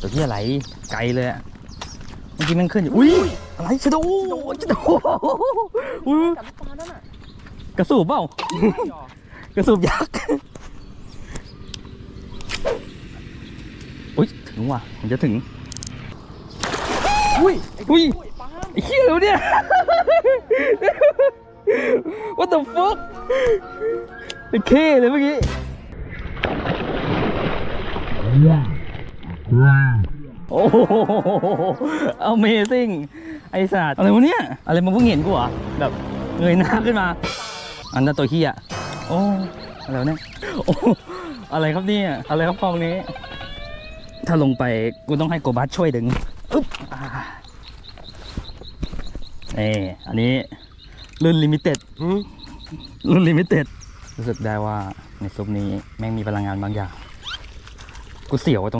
ตัวที่อะไรไกลเลยอะเมื่อกี้มันขึ้นอยู่อุ้ยอะไรชะโดชะโดอุ้ยกับปลานั่นน่ะกระสูบเปล่ากระสูบยักษ์อุ้ยถึงว่ะมันจะถึงอุ้ยอุ้ยเหี้ยแล้วเนี่ย What the fuck ไอ้เคเลยเมื่อกี้ โอ้โห Amazing ไอสัตว์อะไรวะเนี่ย อะไรมาเพิ่งเห็นกูเหรอแบบเงยหน้าขึ้นมา อันนั้นตัวเหี้ยโอ้ อะไรวะเนี่ยโอ้อะไรครับเนี่ย อะไรครับกองนี้ ถ้าลงไปกูต้องให้โกบัสช่วยดึงอึ๊บเอออันนี้รุ่นลิมิเต็ดรุ่นลิมิเต็ดรู้สึกได้ว่าในซุปนี้แม่งมีพลังงานบางอย่าง กูเสียวตรง